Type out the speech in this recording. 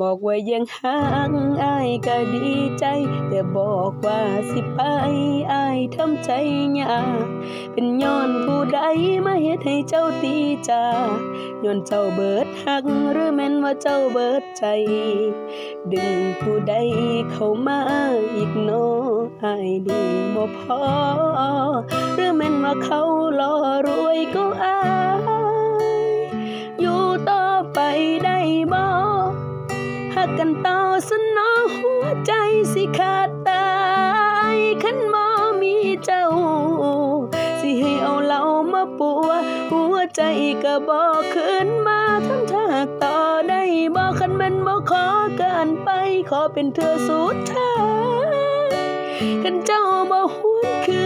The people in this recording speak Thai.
บอกว่ายังหักอายก็ดีใจ แต่บอกว่าสิไปอายทำใจยากเป็นย้อนผู้ใดมาเฮ็ดให้เจ้าตีจาย้อนเจ้าเบิดหักหรือแม่นว่าเจ้าเบิดใจ ดึงผู้ใดเข้ามาอีกโนออายดีบ่พอหรือแม่นว่าเขารอรวยก็อายอยู่ต่อไป กันต่อสนอหัวใจสิขาดตายขันบ่มีเจ้า สิให้เอาเหล้ามาปัว หัวใจก็บ่คืนมาทั้งทากต่อได้บ่คันมันบ่ขอกินไป ขอเป็นเธอสุดท้ายคันเจ้าบ่หวนคืน